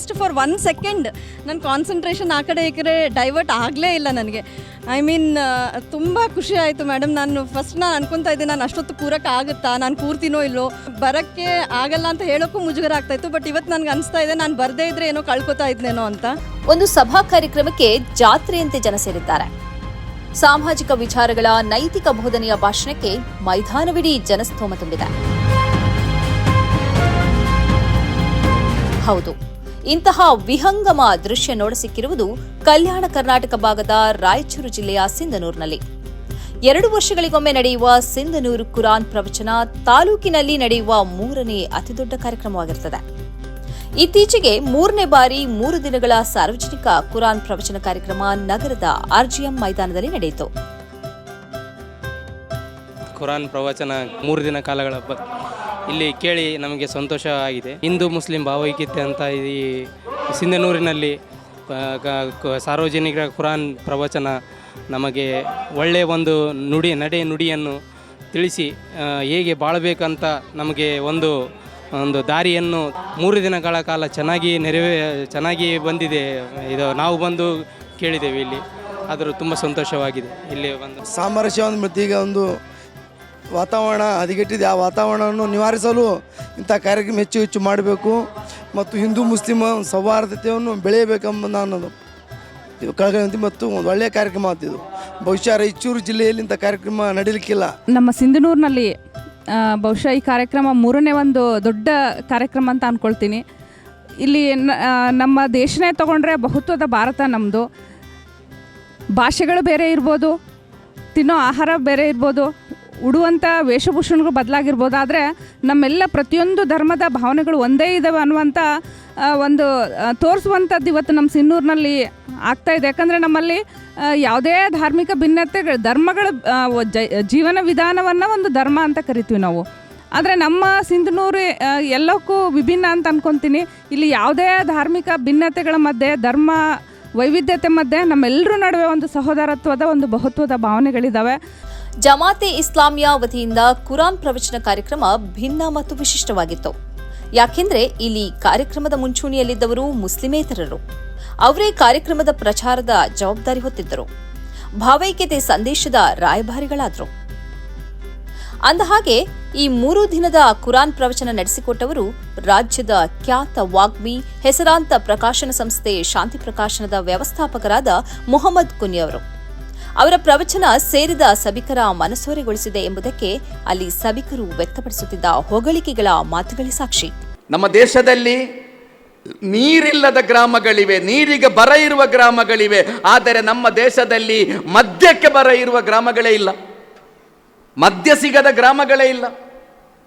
At least for one second ನನ್ನ concentration ಆ ಕಡೆ ಈ ಕಡೆ ಡೈವರ್ಟ್ ಆಗಲೇ ಇಲ್ಲ ನನಗೆ. ಐ ಮೀನ್ ತುಂಬ ಖುಷಿ ಆಯಿತು ಮೇಡಮ್ ನಾನು ಫಸ್ಟ್ ನಾನು ಅನ್ಕೊತಾ ಇದ್ದೆ ನಾನು ಅಷ್ಟೊತ್ತು ಕೂರಕ್ಕೆ ಆಗುತ್ತಾ? ನಾನು ಕೂರ್ತೀನೋ ಇಲ್ಲೋ ಬರೋಕ್ಕೆ ಆಗಲ್ಲ ಅಂತ ಹೇಳೋಕ್ಕೂ ಮುಜುಗರ ಆಗ್ತಾಯಿತ್ತು ಬಟ್ ಇವತ್ತು ನನಗೆ ಅನಿಸ್ತಾ ಇದೆ ನಾನು ಬರದೇ ಇದ್ರೆ ಏನೋ ಕಳ್ಕೊತಾ ಇದ್ನೇನೋ ಅಂತ. ಒಂದು ಸಭಾ ಕಾರ್ಯಕ್ರಮಕ್ಕೆ ಜಾತ್ರೆಯಂತೆ ಜನ ಸೇರಿದ್ದಾರೆ. ಸಾಮಾಜಿಕ ವಿಚಾರಗಳ ನೈತಿಕ ಬೋಧನೆಯ ಭಾಷಣಕ್ಕೆ ಮೈದಾನವಿಡೀ ಜನಸ್ತೋಮ ತುಂಬಿದೆ. ಹೌದು. ಇಂತಹ ವಿಹಂಗಮ ದೃಶ್ಯ ನೋಡಸಿಕ್ಕಿರುವುದು ಕಲ್ಯಾಣ ಕರ್ನಾಟಕ ಭಾಗದ ರಾಯಚೂರು ಜಿಲ್ಲೆಯ ಸಿಂಧನೂರಿನಲ್ಲಿ. ಎರಡು ವರ್ಷಗಳಿಗೊಮ್ಮೆ ನಡೆಯುವ ಸಿಂಧನೂರು ಕುರಾನ್ ಪ್ರವಚನ ತಾಲೂಕಿನಲ್ಲಿ ನಡೆಯುವ ಮೂರನೇ ಅತಿದೊಡ್ಡ ಕಾರ್ಯಕ್ರಮವಾಗಿರುತ್ತದೆ. ಇತ್ತೀಚೆಗೆ ಮೂರನೇ ಬಾರಿ ಮೂರು ದಿನಗಳ ಸಾರ್ವಜನಿಕ ಕುರಾನ್ ಪ್ರವಚನ ಕಾರ್ಯಕ್ರಮ ನಗರದ ಆರ್ಜಿಎಂ ಮೈದಾನದಲ್ಲಿ ನಡೆಯಿತು. ಕುರಾನ್ ಪ್ರವಚನ ಮೂರು ದಿನ ಕಾಲಗಳ ಇಲ್ಲಿ ಕೇಳಿ ನಮಗೆ ಸಂತೋಷ ಆಗಿದೆ. ಹಿಂದೂ ಮುಸ್ಲಿಂ ಭಾವೈಕ್ಯತೆ ಅಂತ ಈ ಸಿಂಧನೂರಿನಲ್ಲಿ ಸಾರ್ವಜನಿಕರ ಕ- ಕ- ಸಾರ್ವಜನಿಕ ಖುರಾನ್ ಪ್ರವಚನ ನಮಗೆ ಒಳ್ಳೆಯ ಒಂದು ನುಡಿ, ನಡೆ ನುಡಿಯನ್ನು ತಿಳಿಸಿ ಹೇಗೆ ಬಾಳಬೇಕಂತ ನಮಗೆ ಒಂದು ಒಂದು ದಾರಿಯನ್ನು ಮೂರು ದಿನಗಳ ಕಾಲ ಚೆನ್ನಾಗಿ ನೆರವೇ, ಚೆನ್ನಾಗಿ ಬಂದಿದೆ. ಇದು ನಾವು ಬಂದು ಕೇಳಿದ್ದೇವೆ ಇಲ್ಲಿ. ಆದರೂ ತುಂಬ ಸಂತೋಷವಾಗಿದೆ. ಇಲ್ಲಿ ಒಂದು ಸಾಮರಸ್ಯ ಒಂದು ಈಗ ಒಂದು ವಾತಾವರಣ ಹದಗೆಟ್ಟಿದೆ. ಆ ವಾತಾವರಣವನ್ನು ನಿವಾರಿಸಲು ಇಂಥ ಕಾರ್ಯಕ್ರಮ ಹೆಚ್ಚು ಹೆಚ್ಚು ಮಾಡಬೇಕು ಮತ್ತು ಹಿಂದೂ ಮುಸ್ಲಿಮ ಸೌಹಾರ್ದತೆಯನ್ನು ಬೆಳೆಯಬೇಕೆಂಬ ನಾನು ಇದು ಕಳಕಳಿ ಮತ್ತು ಒಂದು ಒಳ್ಳೆಯ ಕಾರ್ಯಕ್ರಮ ಆಗ್ತಿದ್ದು ಬಹುಶಃ ರಾಯಚೂರು ಜಿಲ್ಲೆಯಲ್ಲಿ ಇಂಥ ಕಾರ್ಯಕ್ರಮ ನಡೀಲಿಕ್ಕಿಲ್ಲ. ನಮ್ಮ ಸಿಂಧನೂರಿನಲ್ಲಿ ಬಹುಶಃ ಈ ಕಾರ್ಯಕ್ರಮ ಮೂರನೇ ಒಂದು ದೊಡ್ಡ ಕಾರ್ಯಕ್ರಮ ಅಂತ ಅಂದ್ಕೊಳ್ತೀನಿ ಇಲ್ಲಿ ನಮ್ಮ ದೇಶನೇ ತಗೊಂಡ್ರೆ ಬಹುತ್ವದ ಭಾರತ ನಮ್ಮದು ಭಾಷೆಗಳು ಬೇರೆ ಇರ್ಬೋದು, ತಿನ್ನೋ ಆಹಾರ ಬೇರೆ ಇರ್ಬೋದು ಉಡುವಂಥ ವೇಷಭೂಷಣಗಳು ಬದಲಾಗಿರ್ಬೋದು. ಆದರೆ ನಮ್ಮೆಲ್ಲ ಪ್ರತಿಯೊಂದು ಧರ್ಮದ ಭಾವನೆಗಳು ಒಂದೇ ಇದ್ದಾವೆ ಅನ್ನುವಂಥ ಒಂದು ತೋರಿಸುವಂಥದ್ದು ಇವತ್ತು ನಮ್ಮ ಸಿನ್ನೂರಿನಲ್ಲಿ ಆಗ್ತಾ ಇದೆ. ಯಾಕಂದರೆ ನಮ್ಮಲ್ಲಿ ಯಾವುದೇ ಧಾರ್ಮಿಕ ಭಿನ್ನತೆಗಳು, ಧರ್ಮಗಳ ಜೀವನ ವಿಧಾನವನ್ನು ಒಂದು ಧರ್ಮ ಅಂತ ಕರಿತೀವಿ ನಾವು. ಆದರೆ ನಮ್ಮ ಸಿಂಧನೂರು ಎಲ್ಲಕ್ಕೂ ವಿಭಿನ್ನ ಅಂತ ಅಂದ್ಕೊತೀನಿ ಇಲ್ಲಿ ಯಾವುದೇ ಧಾರ್ಮಿಕ ಭಿನ್ನತೆಗಳ ಮಧ್ಯೆ, ಧರ್ಮ ವೈವಿಧ್ಯತೆ ಮಧ್ಯೆ ನಮ್ಮೆಲ್ಲರ ನಡುವೆ ಒಂದು ಸಹೋದರತ್ವದ, ಒಂದು ಬಹುತ್ವದ ಭಾವನೆಗಳಿದ್ದಾವೆ ಜಮಾತೆ ಇಸ್ಲಾಮಿಯಾ ವತಿಯಿಂದ ಕುರಾನ್ ಪ್ರವಚನ ಕಾರ್ಯಕ್ರಮ ಭಿನ್ನ ಮತ್ತು ವಿಶಿಷ್ಟವಾಗಿತ್ತು. ಯಾಕೆಂದ್ರೆ ಇಲ್ಲಿ ಕಾರ್ಯಕ್ರಮದ ಮುಂಚೂಣಿಯಲ್ಲಿದ್ದವರು ಮುಸ್ಲಿಮೇತರರು. ಅವರೇ ಕಾರ್ಯಕ್ರಮದ ಪ್ರಚಾರದ ಜವಾಬ್ದಾರಿ ಹೊತ್ತಿದ್ದರು. ಭಾವೈಕ್ಯತೆ ಸಂದೇಶದ ರಾಯಭಾರಿಗಳಾದರು. ಅಂದಹಾಗೆ ಈ ಮೂರು ದಿನದ ಕುರಾನ್ ಪ್ರವಚನ ನಡೆಸಿಕೊಟ್ಟವರು ರಾಜ್ಯದ ಖ್ಯಾತ ವಾಗ್ಮಿ, ಹೆಸರಾಂತ ಪ್ರಕಾಶನ ಸಂಸ್ಥೆ ಶಾಂತಿ ಪ್ರಕಾಶನದ ವ್ಯವಸ್ಥಾಪಕರಾದ ಮೊಹಮ್ಮದ್ ಕುನಿ ಅವರು ಪ್ರವಚನ ಸೇರಿದ ಸಭಿಕರ ಮನಸೋರೆಗೊಳಿಸಿದೆ ಎಂಬುದಕ್ಕೆ ಅಲ್ಲಿ ಸಭಿಕರು ವ್ಯಕ್ತಪಡಿಸುತ್ತಿದ್ದ ಹೊಗಳಿಕೆಗಳ ಮಾತುಗಳೇ ಸಾಕ್ಷಿ. ನಮ್ಮ ದೇಶದಲ್ಲಿ ನೀರಿಲ್ಲದ ಗ್ರಾಮಗಳಿವೆ, ನೀರಿಗೆ ಬರ ಇರುವ ಗ್ರಾಮಗಳಿವೆ, ಆದರೆ ನಮ್ಮ ದೇಶದಲ್ಲಿ ಮದ್ಯಕ್ಕೆ ಬರ ಇರುವ ಗ್ರಾಮಗಳೇ ಇಲ್ಲ. ಮದ್ಯ ಸಿಗದ ಗ್ರಾಮಗಳೇ ಇಲ್ಲ.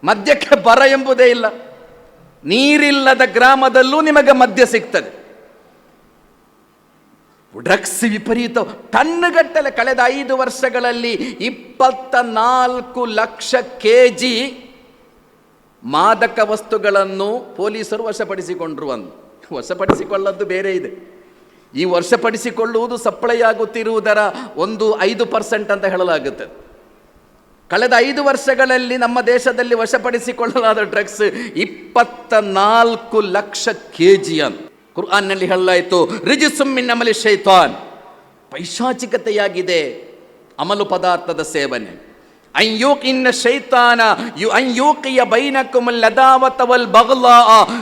ಮದ್ಯಕ್ಕೆ ಬರ ಎಂಬುದೇ ಇಲ್ಲ. ನೀರಿಲ್ಲದ ಗ್ರಾಮದಲ್ಲೂ ನಿಮಗೆ ಮದ್ಯ ಸಿಗ್ತದೆ. ಡ್ರಗ್ಸ್ ವಿಪರೀತ. ಟನ್ಗಟ್ಟಲೆ ಕಳೆದ ಐದು ವರ್ಷಗಳಲ್ಲಿ ಇಪ್ಪತ್ತ ನಾಲ್ಕು ಲಕ್ಷ ಕೆ ಜಿ ಮಾದಕ ವಸ್ತುಗಳನ್ನು ಪೊಲೀಸರು ವಶಪಡಿಸಿಕೊಂಡ್ರು ವಶಪಡಿಸಿಕೊಳ್ಳದ್ದು ಬೇರೆ ಇದೆ. ಈ ವರ್ಷಪಡಿಸಿಕೊಳ್ಳುವುದು ಸಪ್ಲೈ ಆಗುತ್ತಿರುವುದರ ಒಂದು ಐದು ಪರ್ಸೆಂಟ್ ಅಂತ ಹೇಳಲಾಗುತ್ತೆ. ಕಳೆದ ಐದು ವರ್ಷಗಳಲ್ಲಿ ನಮ್ಮ ದೇಶದಲ್ಲಿ ವಶಪಡಿಸಿಕೊಳ್ಳಲಾದ ಡ್ರಗ್ಸ್ ಇಪ್ಪತ್ತ ನಾಲ್ಕು ಲಕ್ಷ ಕೆ ಜಿ ಅಂತ ಕುರ್ಆನ್ನಲ್ಲಿ ಹೇಳಲಾಯಿತು ರಿಜಿಸುಮ್ಮಿನ್ ಅಮಲಿ ಶೈತಾನ್. ಪೈಶಾಚಿಕತೆಯಾಗಿದೆ ಅಮಲು ಪದಾರ್ಥದ ಸೇವನೆ. ಅಯ್ಯೂಕ್ ಇನ್ನ ಶೈತಾನ ಯು ಅಯ್ಯೂಕಿಯ ಬೈನಕುಮಲ್ ಲದಾವತ ವಲ್ ಬಗ್ಲಾ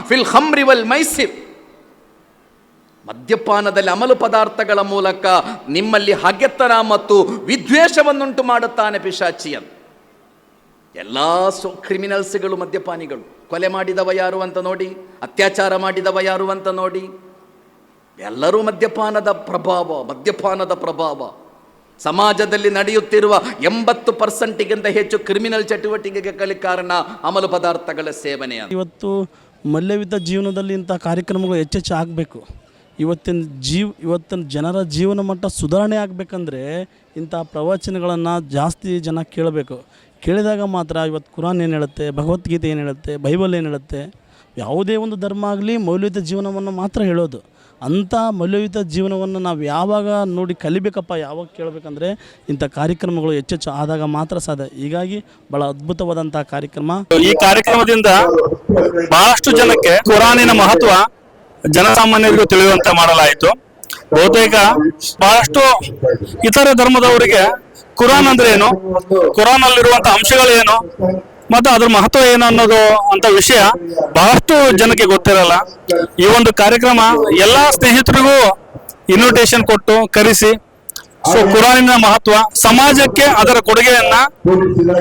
ಫಿಲ್ ಹಮ್ರಿವಲ್ ಮೈಸಿರ್ ಮದ್ಯಪಾನದಲ್ಲಿ ಅಮಲು ಪದಾರ್ಥಗಳ ಮೂಲಕ ನಿಮ್ಮಲ್ಲಿ ಹಗೆತನ ಮತ್ತು ವಿದ್ವೇಷವನ್ನುಂಟು ಮಾಡುತ್ತಾನೆ ಪಿಶಾಚಿ ಅಂತ ಎಲ್ಲ ಸೊ ಕ್ರಿಮಿನಲ್ಸ್ಗಳು ಮದ್ಯಪಾನಿಗಳು. ಕೊಲೆ ಮಾಡಿದವ ಯಾರು ಅಂತ ನೋಡಿ, ಅತ್ಯಾಚಾರ ಮಾಡಿದವ ಯಾರು ಅಂತ ನೋಡಿ, ಎಲ್ಲರೂ ಮದ್ಯಪಾನದ ಪ್ರಭಾವ ಮದ್ಯಪಾನದ ಪ್ರಭಾವ. ಸಮಾಜದಲ್ಲಿ ನಡೆಯುತ್ತಿರುವ ಎಂಬತ್ತು ಪರ್ಸೆಂಟಿಗಿಂತ ಹೆಚ್ಚು ಕ್ರಿಮಿನಲ್ ಚಟುವಟಿಕೆಗೆ ಕಲಿ ಕಾರಣ ಅಮಲು ಪದಾರ್ಥಗಳ ಸೇವನೆ ಇವತ್ತು ಮಲ್ಯವಿದ್ದ ಜೀವನದಲ್ಲಿ ಇಂಥ ಕಾರ್ಯಕ್ರಮಗಳು ಹೆಚ್ಚೆಚ್ಚು ಆಗಬೇಕು. ಇವತ್ತಿನ ಜೀವ, ಇವತ್ತಿನ ಜನರ ಜೀವನ ಮಟ್ಟ ಸುಧಾರಣೆ ಆಗಬೇಕಂದ್ರೆ ಇಂಥ ಪ್ರವಚನಗಳನ್ನು ಜಾಸ್ತಿ ಜನ ಕೇಳಬೇಕು. ಕೇಳಿದಾಗ ಮಾತ್ರ ಇವತ್ತು ಕುರಾನ್ ಏನು ಹೇಳುತ್ತೆ, ಭಗವದ್ಗೀತೆ ಏನು ಹೇಳುತ್ತೆ, ಬೈಬಲ್ ಏನು ಹೇಳುತ್ತೆ, ಯಾವುದೇ ಒಂದು ಧರ್ಮ ಆಗಲಿ ಮೌಲ್ಯಯುತ ಜೀವನವನ್ನು ಮಾತ್ರ ಹೇಳೋದು. ಅಂಥ ಮೌಲ್ಯಯುತ ಜೀವನವನ್ನು ನಾವು ಯಾವಾಗ ನೋಡಿ ಕಲಿಬೇಕಪ್ಪ, ಯಾವಾಗ ಕೇಳಬೇಕಂದ್ರೆ ಇಂಥ ಕಾರ್ಯಕ್ರಮಗಳು ಹೆಚ್ಚೆಚ್ಚು ಆದಾಗ ಮಾತ್ರ ಸಾಧ್ಯ. ಹೀಗಾಗಿ ಬಹಳ ಅದ್ಭುತವಾದಂಥ ಕಾರ್ಯಕ್ರಮ. ಈ ಕಾರ್ಯಕ್ರಮದಿಂದ ಬಹಳಷ್ಟು ಜನಕ್ಕೆ ಕುರಾನಿನ ಮಹತ್ವ ಜನಸಾಮಾನ್ಯರಿಗೂ ತಿಳಿಯುವಂತೆ ಮಾಡಲಾಯಿತು. ಬಹುತೇಕ ಬಹಳಷ್ಟು ಇತರ ಧರ್ಮದವರಿಗೆ ಕುರಾನ್ ಅಂದ್ರೆ ಏನು? ಕುರಾನ್ ಅಲ್ಲಿರುವಂತ ಅಂಶಗಳೇನು ಮತ್ತು ಅದ್ರ ಮಹತ್ವ ಏನು ಅನ್ನೋದು ಅಂತ ವಿಷಯ ಬಹಳಷ್ಟು ಜನಕ್ಕೆ ಗೊತ್ತಿರಲ್ಲ. ಈ ಒಂದು ಕಾರ್ಯಕ್ರಮ ಎಲ್ಲಾ ಸ್ನೇಹಿತರಿಗೂ ಇನ್ವಿಟೇಷನ್ ಕೊಟ್ಟು ಕರೆಸಿ. ಸೊ ಕುರಾನಿನ ಮಹತ್ವ ಸಮಾಜಕ್ಕೆ ಅದರ ಕೊಡುಗೆಯನ್ನ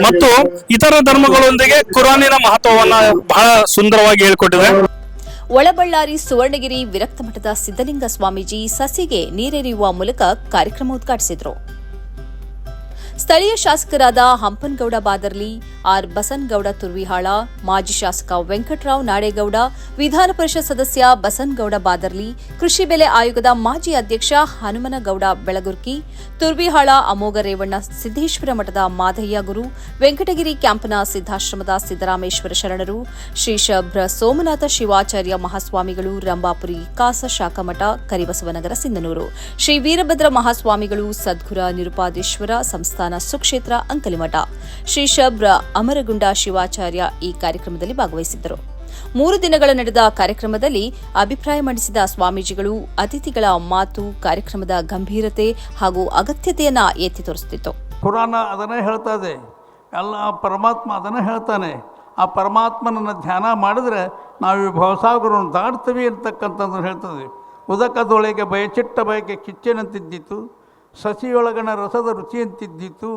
ಮತ್ತು ಇತರ ಧರ್ಮಗಳೊಂದಿಗೆ ಕುರಾನಿನ ಮಹತ್ವವನ್ನ ಬಹಳ ಸುಂದರವಾಗಿ ಹೇಳಿಕೊಟ್ಟಿದೆ. ಒಳಬಳ್ಳಾರಿ ಸುವರ್ಣಗಿರಿ ವಿರಕ್ತಮಠದ ಸಿದ್ದಲಿಂಗ ಸ್ವಾಮೀಜಿ ಸಸಿಗೆ ನೀರೆರೆಯುವ ಮೂಲಕ ಕಾರ್ಯಕ್ರಮ ಉದ್ಘಾಟಿಸಿದರು. ಸ್ಥಳೀಯ ಶಾಸಕರಾದ ಹಂಪನಗೌಡ ಬಾದರ್ಲಿ, ಆರ್. ಬಸನ್ಗೌಡ ತುರ್ವಿಹಾಳ, ಮಾಜಿ ಶಾಸಕ ವೆಂಕಟರಾವ್ ನಾಡೇಗೌಡ ವಿಧಾನ ಪರಿಷತ್ ಸದಸ್ಯ ಬಸನ್ಗೌಡ ಬಾದರ್ಲಿ, ಕೃಷಿ ಬೆಲೆ ಆಯೋಗದ ಮಾಜಿ ಅಧ್ಯಕ್ಷ ಹನುಮನಗೌಡ ಬೆಳಗುರ್ಕಿ, ತುರ್ವಿಹಾಳ ಅಮೋಘ ರೇವಣ್ಣ ಸಿದ್ದೇಶ್ವರ ಮಠದ ಮಾದಯ್ಯ ಗುರು, ವೆಂಕಟಗಿರಿ ಕ್ಯಾಂಪ್ನ ಸಿದ್ದಾಶ್ರಮದ ಸಿದ್ದರಾಮೇಶ್ವರ ಶರಣರು, ಶ್ರೀ ಶಬ್ರ ಸೋಮನಾಥ ಶಿವಾಚಾರ್ಯ ಮಹಾಸ್ವಾಮಿಗಳು, ರಂಭಾಪುರಿ ಕಾಸ ಶಾಖಮಠ, ಕರಿಬಸವನಗರ ಸಿಂಧನೂರು, ಶ್ರೀ ವೀರಭದ್ರ ಮಹಾಸ್ವಾಮಿಗಳು, ಸದ್ಗುರ ನಿರುಪಾದೇಶ್ವರ ಸಂಸ್ಥಾನ ಸುಕ್ಷೇತ್ರ ಅಂಕಲಿಮಠ. ಶ್ರೀ ಶಬ್ರ ಅಮರಗುಂಡ ಶಿವಾಚಾರ್ಯ ಈ ಕಾರ್ಯಕ್ರಮದಲ್ಲಿ ಭಾಗವಹಿಸಿದ್ದರು. ಮೂರು ದಿನಗಳ ನಡೆದ ಕಾರ್ಯಕ್ರಮದಲ್ಲಿ ಅಭಿಪ್ರಾಯ ಮಂಡಿಸಿದ ಸ್ವಾಮೀಜಿಗಳು ಅತಿಥಿಗಳ ಮಾತು, ಕಾರ್ಯಕ್ರಮದ ಗಂಭೀರತೆ ಹಾಗೂ ಅಗತ್ಯತೆಯನ್ನ ಎತ್ತಿ ತೋರಿಸುತ್ತಿತ್ತು. ಪುರಾಣ ಅದನ್ನೇ ಹೇಳ್ತಾ ಇದೆ. ಎಲ್ಲ ಪರಮಾತ್ಮ ಅದನ್ನೇ ಹೇಳ್ತಾನೆ. ಆ ಪರಮಾತ್ಮನನ್ನು ಧ್ಯಾನ ಮಾಡಿದ್ರೆ ನಾವು ಭವಸಾಗರವನ್ನು ದಾಟ್ತೀವಿ ಅಂತಕ್ಕಂಥದ್ದನ್ನು ಹೇಳ್ತದೆ ಉದಕದೊಳಗೆ ಬಯಚಿಟ್ಟ ಬಯಕೆ ಕಿಚ್ಚೆನಂತಿದ್ದಿತ್ತು ಸಸಿಯೊಳಗಣ ರಸದ ರುಚಿಯಂತಿದ್ದಿತ್ತು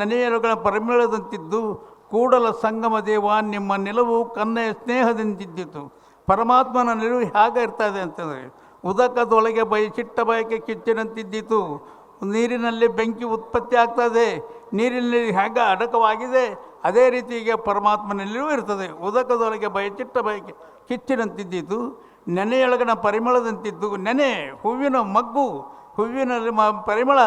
ನೆನೆಯೊಳಗಣ ಪರಿಮಳದಂತಿದ್ದು, ಕೂಡಲ ಸಂಗಮ ದೇವ ನಿಮ್ಮ ನೆಲವು ಕನ್ನೆಯ ಸ್ನೇಹದಿಂದಿದ್ದಿತ್ತು ಪರಮಾತ್ಮನ ನಿಲುವು ಹೇಗೆ ಇರ್ತಾ ಇದೆ ಅಂತಂದರೆ, ಉದಕದೊಳಗೆ ಬಯಚಿಟ್ಟ ಬಯಕೆ ಕಿಚ್ಚಿನಂತಿದ್ದಿತು. ನೀರಿನಲ್ಲಿ ಬೆಂಕಿ ಉತ್ಪತ್ತಿ ಆಗ್ತದೆ, ನೀರಿನಲ್ಲಿ ಹೇಗೆ ಅಡಕವಾಗಿದೆ, ಅದೇ ರೀತಿಗೆ ಪರಮಾತ್ಮನಲ್ಲಿಯೂ ಇರ್ತದೆ. ಉದಕದೊಳಗೆ ಬಯಚಿಟ್ಟ ಬಯಕೆ ಕಿಚ್ಚಿನಂತಿದ್ದಿತು. ನೆನೆಯೊಳಗನ ಪರಿಮಳದಂತಿದ್ದು, ನೆನೆ, ಹೂವಿನ ಮಗ್ಗು ಹೂವಿನಲ್ಲಿ ಮ, ಪರಿಮಳ,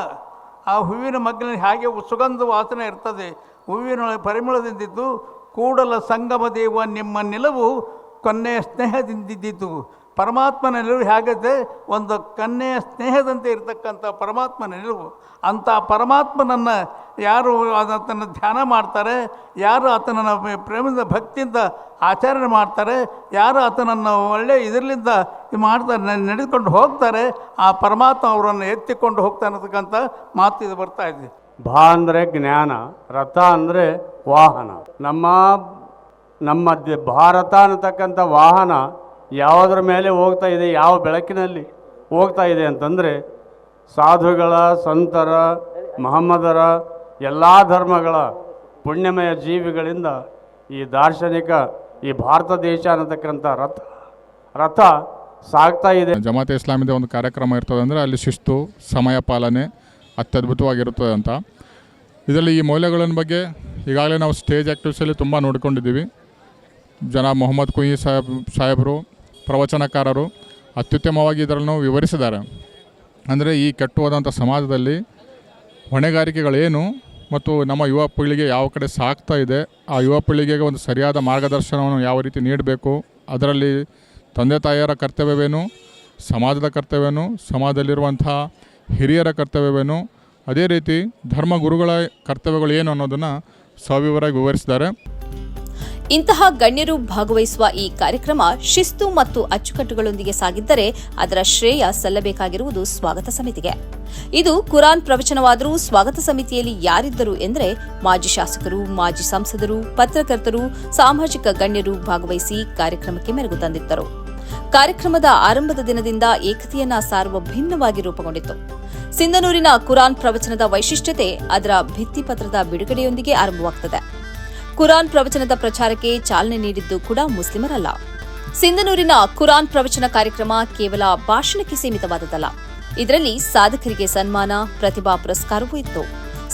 ಆ ಹೂವಿನ ಮಗ್ಗಿನಲ್ಲಿ ಹಾಗೆ ಸುಗಂಧ ವಾಸನೆ ಇರ್ತದೆ. ಹೂವಿನ ಪರಿಮಳದಿಂದಿದ್ದು, ಕೂಡಲ ಸಂಗಮ ದೇವ ನಿಮ್ಮ ನಿಲುವು ಕೊನ್ನೆಯ ಸ್ನೇಹದಿಂದಿದ್ದಿತು ಪರಮಾತ್ಮನ ನಿಲುವು ಹೇಗತ್ತೆ ಒಂದು ಕನ್ನೆಯ ಸ್ನೇಹದಂತೆ ಇರತಕ್ಕಂಥ ಪರಮಾತ್ಮನ ನಿಲುವು ಅಂಥ ಪರಮಾತ್ಮನನ್ನು ಯಾರು ಆತನ ಧ್ಯಾನ ಮಾಡ್ತಾರೆ, ಯಾರು ಆತನನ್ನು ಪ್ರೇಮದ ಭಕ್ತಿಯಿಂದ ಆಚರಣೆ ಮಾಡ್ತಾರೆ, ಯಾರು ಆತನನ್ನು ಒಳ್ಳೆಯ ಇದರಿಂದ ಇದು ಮಾಡ್ತಾರೆ ನಡೆದುಕೊಂಡು ಹೋಗ್ತಾರೆ, ಆ ಪರಮಾತ್ಮ ಅವರನ್ನು ಎತ್ತಿಕೊಂಡು ಹೋಗ್ತಾ ಅನ್ನತಕ್ಕಂಥ ಮಾತು ಇದು ಬರ್ತಾ ಇದೆ. ಭಾ ಅಂದರೆ ಜ್ಞಾನ, ರಥ ಅಂದರೆ ವಾಹನ. ನಮ್ಮ ನಮ್ಮ ಭಾರತ ಅನ್ನತಕ್ಕಂಥ ವಾಹನ ಯಾವುದರ ಮೇಲೆ ಹೋಗ್ತಾ ಇದೆ, ಯಾವ ಬೆಳಕಿನಲ್ಲಿ ಹೋಗ್ತಾ ಇದೆ ಅಂತಂದರೆ ಸಾಧುಗಳ, ಸಂತರ, ಮಹಮ್ಮದರ ಎಲ್ಲ ಧರ್ಮಗಳ ಪುಣ್ಯಮಯ ಜೀವಿಗಳಿಂದ ಈ ದಾರ್ಶನಿಕ, ಈ ಭಾರತ ದೇಶ ಅನ್ನತಕ್ಕಂಥ ರಥ ರಥ ಸಾಗ್ತಾ ಇದೆ. ಜಮಾತೆ ಇಸ್ಲಾಮಿದ ಒಂದು ಕಾರ್ಯಕ್ರಮ ಇರ್ತದೆ ಅಂದರೆ ಅಲ್ಲಿ ಶಿಸ್ತು, ಸಮಯ ಪಾಲನೆ ಅತ್ಯದ್ಭುತವಾಗಿರುತ್ತದೆ ಅಂತ. ಇದರಲ್ಲಿ ಈ ಮೌಲ್ಯಗಳ ಬಗ್ಗೆ ಈಗಾಗಲೇ ನಾವು ಸ್ಟೇಜ್ ಆ್ಯಕ್ಟಿವ್ಸಲ್ಲಿ ತುಂಬ ನೋಡ್ಕೊಂಡಿದ್ದೀವಿ. ಜನ ಮೊಹಮ್ಮದ್ ಕುಯಿ ಸಾಹೇಬ್, ಸಾಹೇಬರು ಪ್ರವಚನಕಾರರು ಅತ್ಯುತ್ತಮವಾಗಿ ಇದರನ್ನು ವಿವರಿಸಿದ್ದಾರೆ. ಅಂದರೆ ಈ ಕೆಟ್ಟು ಹೋದಂಥ ಸಮಾಜದಲ್ಲಿ ಹೊಣೆಗಾರಿಕೆಗಳೇನು ಮತ್ತು ನಮ್ಮ ಯುವ ಪೀಳಿಗೆ ಯಾವ ಕಡೆ ಸಾಗ್ತಾ ಇದೆ, ಆ ಯುವ ಪೀಳಿಗೆಗೆ ಒಂದು ಸರಿಯಾದ ಮಾರ್ಗದರ್ಶನವನ್ನು ಯಾವ ರೀತಿ ನೀಡಬೇಕು, ಅದರಲ್ಲಿ ತಂದೆ ತಾಯಿಯರ ಕರ್ತವ್ಯವೇನು, ಸಮಾಜದ ಕರ್ತವ್ಯವೇನು, ಸಮಾಜದಲ್ಲಿರುವಂಥ ಹಿರಿಯರ ಕರ್ತವ್ಯವೇನು, ಅದೇ ರೀತಿ ಧರ್ಮಗುರುಗಳ ಕರ್ತವ್ಯಗಳು ಏನು ಅನ್ನೋದನ್ನು ಸವಿವರಾಗಿ ವಿವರಿಸಿದ್ದಾರೆ. ಇಂತಹ ಗಣ್ಯರು ಭಾಗವಹಿಸುವ ಈ ಕಾರ್ಯಕ್ರಮ ಶಿಸ್ತು ಮತ್ತು ಅಚ್ಚುಕಟ್ಟುಗಳೊಂದಿಗೆ ಸಾಗಿದ್ದರೆ ಅದರ ಶ್ರೇಯ ಸಲ್ಲಬೇಕಾಗಿರುವುದು ಸ್ವಾಗತ ಸಮಿತಿಗೆ. ಇದು ಕುರಾನ್ ಪ್ರವಚನವಾದರೂ ಸ್ವಾಗತ ಸಮಿತಿಯಲ್ಲಿ ಯಾರಿದ್ದರು ಎಂದರೆ ಮಾಜಿ ಶಾಸಕರು, ಮಾಜಿ ಸಂಸದರು, ಪತ್ರಕರ್ತರು, ಸಾಮಾಜಿಕ ಗಣ್ಯರು ಭಾಗವಹಿಸಿ ಕಾರ್ಯಕ್ರಮಕ್ಕೆ ಮೆರುಗು ತಂದಿದ್ದರು. ಕಾರ್ಯಕ್ರಮದ ಆರಂಭದ ದಿನದಿಂದ ಏಕತೆಯನ್ನ ಸಾರುವ ಭಿನ್ನವಾಗಿ ರೂಪುಗೊಂಡಿತು ಸಿಂಧನೂರಿನ ಕುರಾನ್ ಪ್ರವಚನದ ವೈಶಿಷ್ಟ್ಯತೆ ಅದರ ಭಿತ್ತಿಪತ್ರದ ಬಿಡುಗಡೆಯೊಂದಿಗೆ ಆರಂಭವಾಗುತ್ತದೆ ಕುರಾನ್ ಪ್ರವಚನದ ಪ್ರಚಾರಕ್ಕೆ ಚಾಲನೆ ನೀಡಿದ್ದು ಕೂಡ ಮುಸ್ಲಿಮರಲ್ಲ. ಸಿಂಧನೂರಿನ ಕುರಾನ್ ಪ್ರವಚನ ಕಾರ್ಯಕ್ರಮ ಕೇವಲ ಭಾಷಣಕ್ಕೆ ಸೀಮಿತವಾದದಲ್ಲ ಇದರಲ್ಲಿ ಸಾಧಕರಿಗೆ ಸನ್ಮಾನ, ಪ್ರತಿಭಾ ಪುರಸ್ಕಾರವೂ ಇತ್ತು.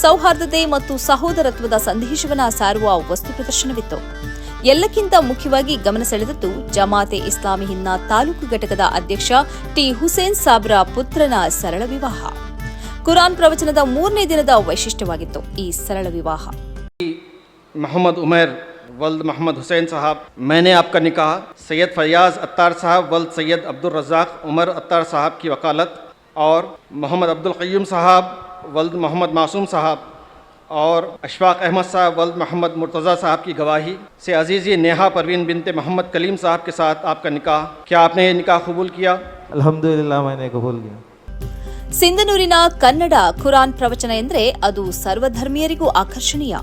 ಸೌಹಾರ್ದತೆ ಮತ್ತು ಸಹೋದರತ್ವದ ಸಂದೇಶವನ್ನ ಸಾರುವ ವಸ್ತು ಪ್ರದರ್ಶನವಿತ್ತು. ಎಲ್ಲಕ್ಕಿಂತ ಮುಖ್ಯವಾಗಿ ಗಮನ ಸೆಳೆದದ್ದು ಜಮಾತೆ ಇಸ್ಲಾಮಿ ಹಿನ್ನ ತಾಲೂಕು ಘಟಕದ ಅಧ್ಯಕ್ಷ ಟಿ ಹುಸೇನ್ ಸಾಬ್ರ ಪುತ್ರನ ಸರಳ ವಿವಾಹ. ಕುರಾನ್ ಪ್ರವಚನದ ಮೂರನೇ ದಿನದ ವೈಶಿಷ್ಟ್ಯವಾಗಿತ್ತು ಈ ಸರಳ ವಿವಾಹ. मोहम्मद उमर वल्द मोहम्मद हुसैन साहब मैंने आपका निकाह सैयद फयाज अत्तार साहब वल्द सैयद अब्दुल रज़ाक उमर अत्तार साहब की वकालत और मोहम्मद अब्दुल क़य्यूम साहब वल्द मोहम्मद मासूम साहब और अशफाक अहमद साहब वल्द मोहम्मद मुर्तज़ा साहब की गवाही से अजीज़ी नेहा परवीन बिनते मोहम्मद कलीम साहब के साथ आपका निकाह क्या आपने ये निकाह कबूल किया अल्हम्दुलिल्लाह मैंने कबूल किया ಸಿಂಧನೂರಿನ ಕನ್ನಡ ಕುರಾನ್ ಪ್ರವಚನ ಎಂದರೆ ಅದು ಸರ್ವಧರ್ಮೀಯರಿಗೂ ಆಕರ್ಷಣೀಯ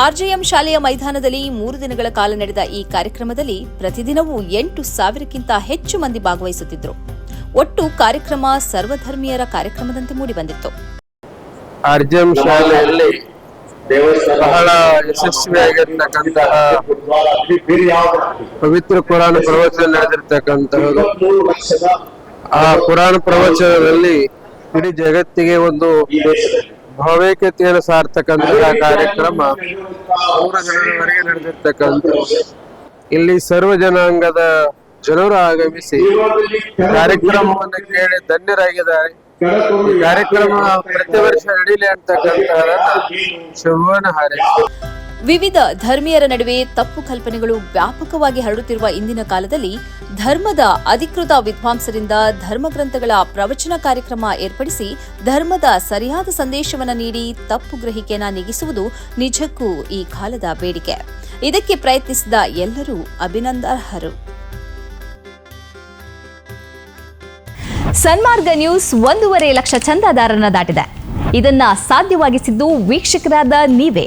ಆರ್ಜೆಎಂ ಶಾಲೆಯ ಮೈದಾನದಲ್ಲಿ ಮೂರು ದಿನಗಳ ಕಾಲ ನಡೆದ ಈ ಕಾರ್ಯಕ್ರಮದಲ್ಲಿ ಪ್ರತಿದಿನವೂ ಎಂಟು ಸಾವಿರಕ್ಕಿಂತ ಹೆಚ್ಚು ಮಂದಿ ಭಾಗವಹಿಸುತ್ತಿದ್ದರು. ಒಟ್ಟು ಕಾರ್ಯಕ್ರಮ ಸರ್ವಧರ್ಮೀಯರ ಕಾರ್ಯಕ್ರಮದಂತೆ ಮೂಡಿಬಂದಿತ್ತು. ಆರ್ಜೆಎಂ ಶಾಲೆಯಲ್ಲಿ ಬಹಳ ಯಶಸ್ವಿಯಾಗಿರ್ತಕ್ಕಂತಹ ಪವಿತ್ರ ಕುರಾನ್ ಪ್ರವಚನ ಆ ಕುರಾನ್ ಪ್ರವಚನದಲ್ಲಿ ಇಡೀ ಜಗತ್ತಿಗೆ ಒಂದು ಭಾವೈಕ್ಯತೆಯನ್ನು ಸಾರ್ತಕ್ಕಂತಹ ಕಾರ್ಯಕ್ರಮ ಮೂರು ಜನರವರೆಗೆ ನಡೆದಿರ್ತಕ್ಕಂಥ ಇಲ್ಲಿ ಸರ್ವ ಜನಾಂಗದ ಜನರು ಆಗಮಿಸಿ ಕಾರ್ಯಕ್ರಮವನ್ನು ಕೇಳಿ ಧನ್ಯರಾಗಿದ್ದಾರೆ. ಈ ಕಾರ್ಯಕ್ರಮ ಪ್ರತಿ ವರ್ಷ ನಡೀಲಿ ಅಂತಕ್ಕಂತಹ ಶುಭವನ್ನು ಹಾರೈಸಿ ವಿವಿಧ ಧರ್ಮೀಯರ ನಡುವೆ ತಪ್ಪು ಕಲ್ಪನೆಗಳು ವ್ಯಾಪಕವಾಗಿ ಹರಡುತ್ತಿರುವ ಇಂದಿನ ಕಾಲದಲ್ಲಿ ಧರ್ಮದ ಅಧಿಕೃತ ವಿದ್ವಾಂಸರಿಂದ ಧರ್ಮಗ್ರಂಥಗಳ ಪ್ರವಚನ ಕಾರ್ಯಕ್ರಮ ಏರ್ಪಡಿಸಿ ಧರ್ಮದ ಸರಿಯಾದ ಸಂದೇಶವನ್ನು ನೀಡಿ ತಪ್ಪು ಗ್ರಹಿಕೆಯನ್ನು ನೀಗಿಸುವುದು ನಿಜಕ್ಕೂ ಈ ಕಾಲದ ಬೇಡಿಕೆ. ಇದಕ್ಕೆ ಪ್ರಯತ್ನಿಸಿದ ಎಲ್ಲರೂ ಅಭಿನಂದರ್ಹರು. ಸನ್ಮಾರ್ಗ ನ್ಯೂಸ್ ಒಂದೂವರೆ ಲಕ್ಷ ಚಂದಾದಾರರನ್ನ ದಾಟಿದೆ. ಇದನ್ನ ಸಾಧ್ಯವಾಗಿಸಿದ್ದು ವೀಕ್ಷಕರಾದ ನೀವೇ.